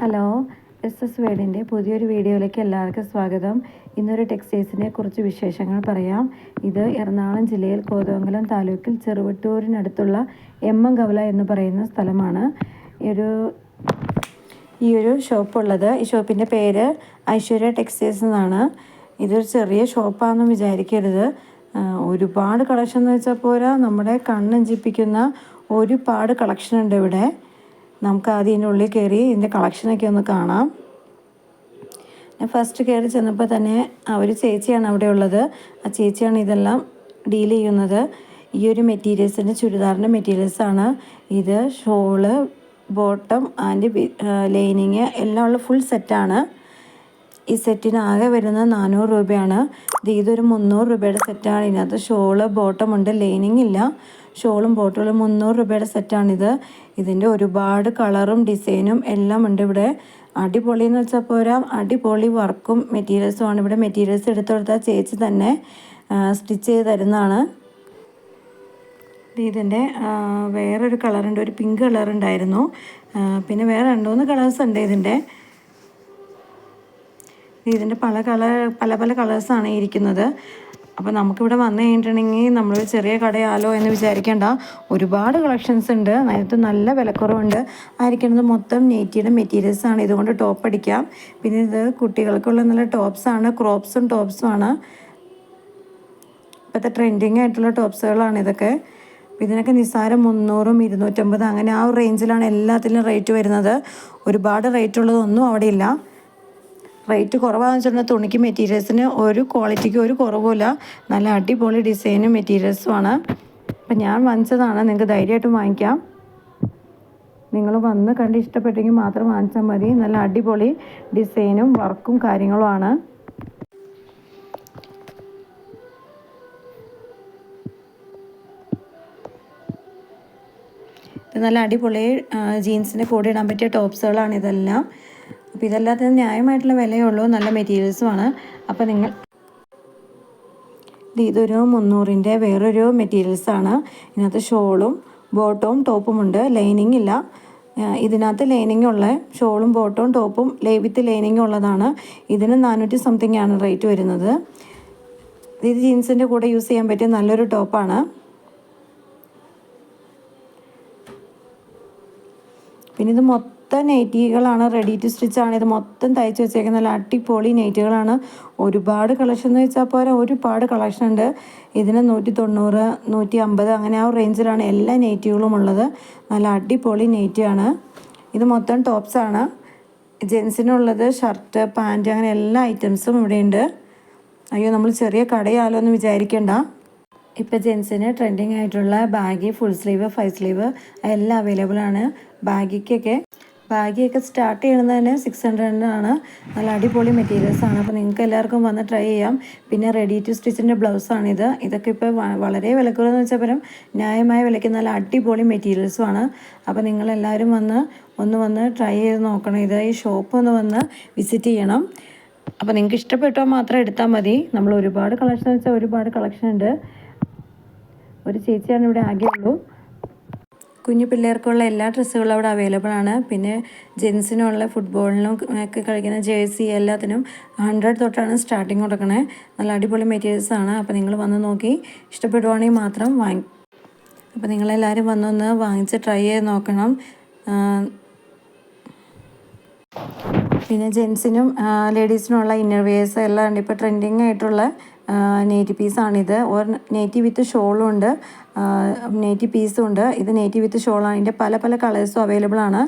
Hello S S വേഡിന്റെ പുതിയൊരു വീഡിയോയിലേക്ക് എല്ലാവർക്കും സ്വാഗതം. ഇന്നൊരു ടെക്സ്റ്റൈൽസിനെ കുറിച്ച് വിശേഷങ്ങൾ പറയാം. ഇത് എറണാകുളം ജില്ലയിൽ കോതമംഗലം താലൂക്കിൽ ചെറുവട്ടൂരിനടുത്തുള്ള എം എം കവല എന്ന് പറയുന്ന സ്ഥലമാണ്. ഒരു ഈ ഒരു ഷോപ്പുള്ളത്. ഈ ഷോപ്പിന്റെ പേര് ഐശ്വര്യ ടെക്സ്റ്റൈൽസ് എന്നാണ്. ഇതൊരു ചെറിയ ഷോപ്പാണെന്ന് വിചാരിക്കരുത്. ഒരുപാട് കളക്ഷൻ എന്ന് വെച്ചാൽ പോരാ നമ്മുടെ കണ്ണഞ്ചിപ്പിക്കുന്ന ഒരുപാട് കളക്ഷൻ ഉണ്ട് ഇവിടെ. നമുക്ക് ആദ്യം ഇതിന്റെ ഉള്ളിൽ കയറി ഇതിന്റെ കളക്ഷനൊക്കെ ഒന്ന് കാണാം. ഞാൻ ഫസ്റ്റ് കയറി ചെന്നപ്പോൾ തന്നെ ഒരു ചേച്ചിയാണ് അവിടെ ഉള്ളത്. ആ ചേച്ചിയാണ് ഇതെല്ലാം ഡീൽ ചെയ്യുന്നത്. ഈ ഒരു മെറ്റീരിയൽസിന്റെ ചുരിദാറിന്റെ മെറ്റീരിയൽസാണ് ഇത് ഷോൾ ബോട്ടം ആൻഡ് ലൈനിങ് എല്ലാം ഉള്ള ഫുൾ സെറ്റാണ് ഈ സെറ്റിന് ആകെ വരുന്നത് നാനൂറ് രൂപയാണ്. ഇത് ഇതൊരു മുന്നൂറ് രൂപയുടെ സെറ്റാണ് ഇതിനകത്ത് ഷോൾ ബോട്ടം ഉണ്ട്. ലൈനിങ് ഇല്ല. ഷോളും ബോട്ടിലും മുന്നൂറ് രൂപയുടെ സെറ്റാണിത് ഇതിന്റെ ഒരുപാട് കളറും ഡിസൈനും എല്ലാം ഉണ്ട് ഇവിടെ. അടിപൊളി എന്ന് വെച്ചാൽ പോരാ അടിപൊളി വർക്കും മെറ്റീരിയൽസും ആണ്. ഇവിടെ മെറ്റീരിയൽസ് എടുത്തെടുത്താൽ ചേച്ചി തന്നെ സ്റ്റിച്ച് ചെയ്ത് തരുന്നതാണ്. ഇതിന്റെ വേറൊരു കളറുണ്ട് ഒരു പിങ്ക് കളർ ഉണ്ടായിരുന്നു. പിന്നെ വേറെ രണ്ടുമൂന്ന് കളേഴ്സ് ഉണ്ട് ഇതിന്റെ ഇതിന്റെ പല കളർ പല പല കളേഴ്സാണ് ഇരിക്കുന്നത്. അപ്പോൾ നമുക്കിവിടെ വന്നു കഴിഞ്ഞിട്ടുണ്ടെങ്കിൽ നമ്മൾ ചെറിയ കടയാലോ എന്ന് വിചാരിക്കേണ്ട. ഒരുപാട് കളക്ഷൻസ് ഉണ്ട്. അതിനകത്ത് നല്ല വിലക്കുറവുണ്ട്. ആയിരിക്കുന്നത് മൊത്തം നെയ്റ്റിയുടെ മെറ്റീരിയൽസ് ആണ്. ഇതുകൊണ്ട് ടോപ്പ് അടിക്കാം. പിന്നെ ഇത് കുട്ടികൾക്കുള്ള നല്ല ടോപ്സ് ആണ്. ക്രോപ്സും ടോപ്സും ആണ്. ഇപ്പോഴത്തെ ട്രെൻഡിങ് ആയിട്ടുള്ള ടോപ്സുകളാണ് ഇതൊക്കെ. ഇതിനൊക്കെ നിസ്സാരം മുന്നൂറും ഇരുന്നൂറ്റമ്പത് അങ്ങനെ ആ റേഞ്ചിലാണ് എല്ലാത്തിലും റേറ്റ് വരുന്നത്. ഒരുപാട് റേറ്റ് ഉള്ളതൊന്നും അവിടെ ഇല്ല. റേറ്റ് കുറവാണെന്ന് വെച്ചിട്ടുണ്ടെങ്കിൽ തുണിക്ക് മെറ്റീരിയൽസിന് ഒരു ക്വാളിറ്റിക്ക് ഒരു കുറവുമില്ല. നല്ല അടിപൊളി ഡിസൈനും മെറ്റീരിയൽസുമാണ് അപ്പം ഞാൻ വാങ്ങിച്ചതാണ്. നിങ്ങൾക്ക് ധൈര്യമായിട്ട് വാങ്ങിക്കാം. നിങ്ങൾ വന്ന് കണ്ട് ഇഷ്ടപ്പെട്ടെങ്കിൽ മാത്രം വാങ്ങിച്ചാൽ മതി. നല്ല അടിപൊളി ഡിസൈനും വർക്കും കാര്യങ്ങളുമാണ് നല്ല അടിപൊളി ജീൻസിന്റെ കൂടെ ഇടാൻ പറ്റിയ ടോപ്സുകളാണ് ഇതെല്ലാം. അപ്പോൾ ഇതല്ലാത്ത ന്യായമായിട്ടുള്ള വിലയുള്ളൂ നല്ല മെറ്റീരിയൽസുമാണ് അപ്പോൾ നിങ്ങൾ ഇതൊരു മുന്നൂറിന്റെ വേറൊരു മെറ്റീരിയൽസാണ് ഇതിനകത്ത് ഷോളും ബോട്ടവും ടോപ്പും ഉണ്ട്. ലൈനിങ് ഇല്ല. ഇതിനകത്ത് ലൈനിങ് ഉള്ള ഷോളും ബോട്ടവും ടോപ്പും ലേവിത്ത് ലൈനിങ് ഉള്ളതാണ്. ഇതിന് നാനൂറ്റി സംതിങ് ആണ് റേറ്റ് വരുന്നത്. ഇത് ജീൻസിന്റെ കൂടെ യൂസ് ചെയ്യാൻ പറ്റിയ നല്ലൊരു ടോപ്പാണ് പിന്നെ ഇത് മൊത്തം മൊത്തം നൈറ്റികളാണ് റെഡി ടു സ്റ്റിച്ച് ആണ്. ഇത് മൊത്തം തയ്ച്ച് വെച്ചേക്കുന്ന നല്ല അടിപൊളി നൈറ്റികളാണ് ഒരുപാട് കളക്ഷൻ എന്ന് വെച്ചാൽ പോലെ ഒരുപാട് കളക്ഷൻ ഉണ്ട്. ഇതിന് നൂറ്റി തൊണ്ണൂറ് നൂറ്റി അമ്പത് അങ്ങനെ ആ റേഞ്ചിലാണ് എല്ലാ നെയ്റ്റുകളും ഉള്ളത്. നല്ല അടിപൊളി നെയ്റ്റിയാണ് ഇത് മൊത്തം ടോപ്സാണ് ജെൻസിനുള്ളത് ഷർട്ട് പാന്റ് അങ്ങനെ എല്ലാ ഐറ്റംസും ഇവിടെയുണ്ട്. അയ്യോ നമ്മൾ ചെറിയ കടയാലോ എന്ന് വിചാരിക്കേണ്ട. ഇപ്പോൾ ജെൻസിന് ട്രെൻഡിങ് ആയിട്ടുള്ള baggy full sleeve five sleeve എല്ലാം അവൈലബിൾ ആണ്. ബാഗിക്കൊക്കെ ബാഗിയൊക്കെ സ്റ്റാർട്ട് ചെയ്യുന്നത് തന്നെ സിക്സ് ഹൺഡ്രഡിനാണ് നല്ല അടിപൊളി മെറ്റീരിയൽസ് ആണ്. അപ്പോൾ നിങ്ങൾക്ക് എല്ലാവർക്കും വന്ന് ട്രൈ ചെയ്യാം. പിന്നെ റെഡി ടു സ്റ്റിച്ചിന്റെ ബ്ലൗസാണിത് ഇതൊക്കെ ഇപ്പോൾ വളരെ വിലക്കുറവെന്ന് വെച്ചാൽ പരം ന്യായമായ വിലയ്ക്ക് നല്ല അടിപൊളി മെറ്റീരിയൽസുമാണ് അപ്പോൾ നിങ്ങളെല്ലാവരും വന്ന് ഒന്ന് വന്ന് ട്രൈ ചെയ്ത് നോക്കണം. ഇത് ഈ ഷോപ്പ് ഒന്ന് വന്ന് വിസിറ്റ് ചെയ്യണം. അപ്പോൾ നിങ്ങൾക്ക് ഇഷ്ടപ്പെട്ടോ മാത്രം എടുത്താൽ മതി. നമ്മൾ ഒരുപാട് കളക്ഷൻ വെച്ചാൽ ഒരുപാട് കളക്ഷൻ ഉണ്ട്. ഒരു ചേച്ചിയാണ് ഇവിടെ ആകെ ഉള്ളൂ. കുഞ്ഞു പിള്ളേർക്കുള്ള എല്ലാ ഡ്രസ്സുകളും അവിടെ അവൈലബിൾ ആണ്. പിന്നെ ജെൻസിനുള്ള ഫുട്ബോളിനും ഒക്കെ കളിക്കുന്ന ജേഴ്സി എല്ലാത്തിനും ഹൺഡ്രഡ് തൊട്ടാണ് സ്റ്റാർട്ടിങ് കൊടുക്കണേ. നല്ല അടിപൊളി മെറ്റീരിയൽസ് ആണ്. അപ്പോൾ നിങ്ങൾ വന്ന് നോക്കി. ഇഷ്ടപ്പെടുവാണെങ്കിൽ മാത്രം വാങ്ങി അപ്പോൾ നിങ്ങളെല്ലാവരും വന്നൊന്ന് വാങ്ങിച്ച് ട്രൈ ചെയ്ത് നോക്കണം. പിന്നെ ജെൻസിനും ലേഡീസിനുമുള്ള ഇന്നർവെയേഴ്സ് എല്ലാം ഇപ്പോൾ ട്രെൻഡിങ് ആയിട്ടുള്ള നെയ്റ്റി പീസാണിത് ഒരു നെയ്റ്റി വിത്ത് ഷോളും ഉണ്ട്. നെയ്റ്റി പീസും ഉണ്ട്. ഇത് നെയ്റ്റി വിത്ത് ഷോളാണ് ഇതിന്റെ പല പല കളേഴ്സും അവൈലബിൾ ആണ്.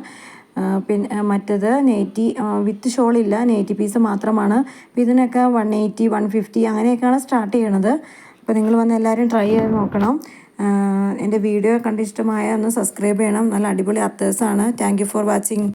പിന്നെ മറ്റത് നെയ്റ്റി വിത്ത് ഷോളില്ല നെയ്റ്റി പീസ് മാത്രമാണ്. അപ്പോൾ ഇതിനൊക്കെ വൺ എയ്റ്റി വൺ ഫിഫ്റ്റി അങ്ങനെയൊക്കെയാണ് സ്റ്റാർട്ട് ചെയ്യണത്. അപ്പോൾ നിങ്ങൾ വന്ന് എല്ലാവരും ട്രൈ ചെയ്ത് നോക്കണം. എന്റെ വീഡിയോ കണ്ടിഷ്ടമായ ഒന്ന് സബ്സ്ക്രൈബ് ചെയ്യണം. നല്ല അടിപൊളി അത്തേഴ്സാണ് താങ്ക് യു ഫോർ വാച്ചിങ്